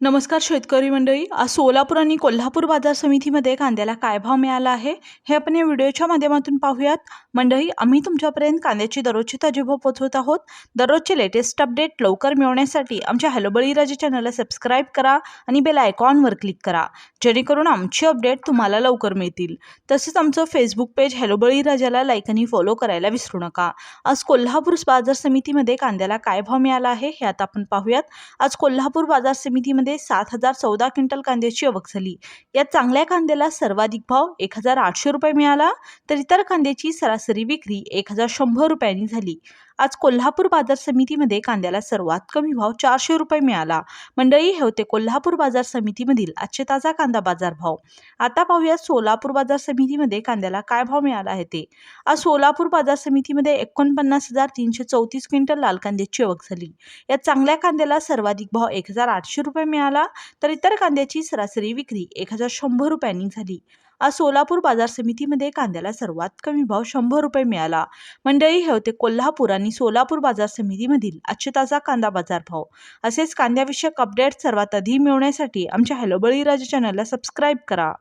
नमस्कार शेतकरी मंडळी. आज सोलापूर आणि कोल्हापूर बाजार समितीमध्ये कांद्याला काय भाव मिळाला आहे हे आपण या व्हिडिओच्या माध्यमातून पाहूयात. मंडळी आम्ही तुमच्यापर्यंत कांद्याची दररोजची ताजीभाव पोहोचवत आहोत. दररोजचे लेटेस्ट अपडेट लवकर मिळवण्यासाठी आमच्या हॅलो बळीराजे चॅनलला सबस्क्राईब करा आणि बेल आयकॉनवर क्लिक करा. जेणेकरून आमची अपडेट तुम्हाला लवकर मिळतील. तसेच आमचं फेसबुक पेज हॅलो बळीराजाला लाईक आणि फॉलो करायला विसरू नका. आज कोल्हापूर बाजार समितीमध्ये कांद्याला काय भाव मिळाला आहे हे आता आपण पाहूयात. आज कोल्हापूर बाजार समितीमध्ये सात हजार चौदा क्विंटल कांद्याची आवक झाली. यात चांगल्या कांद्याला सर्वाधिक भाव एक हजार आठशे रुपये मिळाला तर इतर कांद्याची सरासरी विक्री एक हजार शंभर रुपयांनी झाली. आज कोल्हापूर बाजार समितीमध्ये कांद्याला सर्वात कमी भाव चारशे रुपये मिळाला. मंडळी हे होते कोल्हापूर बाजार समितीमधील आजचे ताजा कांदा बाजार भाव. आता पाहूया सोलापूर बाजार समितीमध्ये कांद्याला काय भाव मिळाला आहे ते. आज सोलापूर बाजार समितीमध्ये एकोणपन्नास हजार तीनशे चौतीस क्विंटल लाल कांद्याची आवक झाली. यात चांगल्या कांद्याला सर्वाधिक भाव एक हजार आठशे रुपये मिळाला तर इतर कांद्याची सरासरी विक्री एक हजार शंभर रुपयांनी झाली. आज सोलापूर बाजार समितीमध्ये कांद्याला सर्वात कमी भाव शंभर रुपये मिळाला. मंडळी हे होते कोल्हापूर आणि सोलापूर बाजार समितीमधील आजचे ताजा कांदा बाजार भाव. असेच कांद्याविषयक अपडेट सर्वात आधी मिळवण्यासाठी आमच्या हॅलो बळीराजा चॅनलला सबस्क्राईब करा.